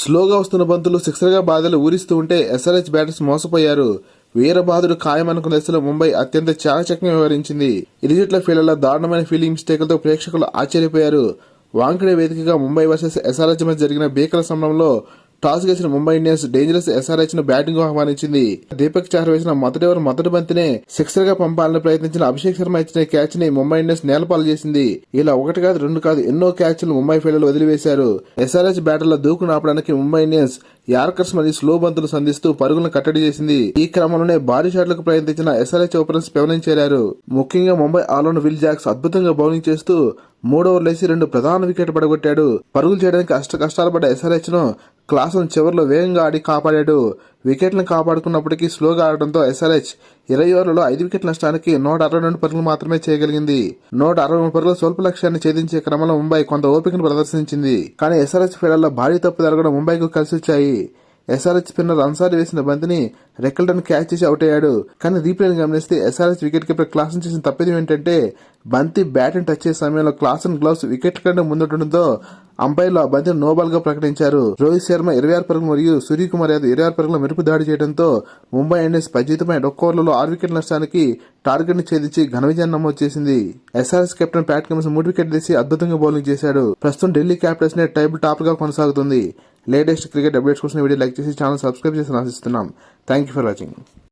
స్లోగా వస్తున్న బంతులు సిక్సర్గా బాధలు ఊరిస్తూ ఉంటే ఎస్ఆర్హెచ్ బ్యాటర్స్ మోసపోయారు. వీరబాదుడు ఖాయమనుకున్న దశలో ముంబై అత్యంత చాకచక్యంగా వ్యవహరించింది. ఇరు జట్ల ఫీల్డర్ల దారుణమైన ఫీల్డింగ్ మిస్టేక్లతో ప్రేక్షకులు ఆశ్చర్యపోయారు. వాంకడే వేదికగా ముంబై వర్సెస్ ఎస్ఆర్హెచ్ మధ్య జరిగిన భీకర సమరంలో టాస్ గెలిచిన ముంబై ఇండియన్స్ డేంజరస్ ఎస్ఆర్హెచ్ను బ్యాటింగ్ ఆహ్వానించింది. దీపక్ చాహర్ వేసిన మొదటి ఓవర్ మొదటి బంతినే సిక్సర్గా పంపాలని ప్రయత్నించిన అభిషేక్ శర్మ ఇచ్చిన క్యాచ్ని ముంబై ఇండియన్స్ నేలపాలు చేసింది. ఇలా ఒకటి కాదు రెండు కాదు ఎన్నో క్యాచ్లు ముంబై ఫీల్డర్లు వదిలివేశారు. ఎస్ఆర్హెచ్ బ్యాటర్ల దూకును ఆపడానికి ముంబై ఇండియన్స్ యార్కర్స్ మరియు స్లో బంతులు సంధిస్తూ పరుగులను కట్టడి చేసింది. ఈ క్రమంలోనే భారీ షాట్లకు ప్రయత్నించిన ఎస్ఆర్హెచ్ ఓపెనర్స్ పెవలింగ్ చేరారు. ముఖ్యంగా Mumbai all round Will Jacks అద్భుతంగా బౌలింగ్ చేస్తూ మూడో ఓవర్లేసి రెండు ప్రధాన వికెట్ పడగొట్టాడు. పరుగులు చేయడానికి అష్ట కష్టాలు పడ్డ ఎస్ఆర్హెచ్ను క్లాసును చివరిలో వేగంగా ఆడి కాపాడాడు. వికెట్లను కాపాడుకున్నప్పటికీ స్లోగా ఆడడంతో ఎస్ఆర్హెచ్ ఇరవై ఓవర్లలో ఐదు వికెట్ల నష్టానికి నూట అరవై రెండు పరుగులు మాత్రమే చేయగలిగింది. నూట అరవై మూడు పరుగుల స్వల్ప లక్ష్యాన్ని ఛేదించే క్రమంలో ముంబై కొంత ఓపికను ప్రదర్శించింది. కానీ ఎస్ఆర్హెచ్ ఫీల్డర్లో భారీ తప్పు జరగడం ముంబైకు కలిసి వచ్చాయి ఎస్ఆర్హెచ్ స్పిన్నర్ అన్సారి వేసిన బంతిని రెక్కల్టన్ క్యాచ్ చేసి అవుట్ అయ్యాడు. కానీ రీప్లేని గమనిస్తే ఎస్ఆర్హెచ్ వికెట్ కీపర్ క్లాసన్ చేసిన తప్పిదం ఏంటంటే బంతి బ్యాట్ని టచ్ చేసే సమయంలో క్లాసన్ గ్లౌస్ వికెట్ కంటే ముందుండడంతో అంపైర్లు ఆ బంతిని నోబాల్గా ప్రకటించారు. రోహిత్ శర్మ ఇరవై ఆరు పరుగులు మరియు సూర్యకుమార్ యాదవ్ ఇరవై ఆరు పరుగుల మెరుపు దాడి చేయడంతో ముంబై ఇండియన్స్ పజితమై ఒక్క ఓవర్లలో ఆరు వికెట్ల నష్టానికి టార్గెట్ని ఛేదించి ఘన విజయాన్ని నమోదు చేసింది. ఎస్ఆర్ఎస్ కెప్టెన్ ప్యాట్ కమిన్స్ మూడు వికెట్ తీసి అద్భుతంగా బౌలింగ్ చేశాడు. ప్రస్తుతం ఢిల్లీ క్యాపిటల్స్ నే టైబుల్ టాప్గా కొనసాగుతుంది. లేటెస్ట్ క్రికెట్ అప్డేట్స్ కోసం వీడియో లైక్ చేసి ఛానల్ సబ్స్క్రైబ్ చేసి ఆశిస్తున్నాం. Thank you for watching